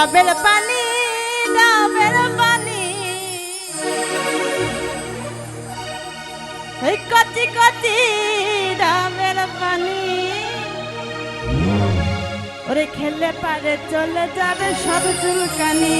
ডাবের পানি ডাবের পানি। এই কচি কচি ডাবের পানি। ওরে খেলে পারে চলে যাবে সব চুলকানি।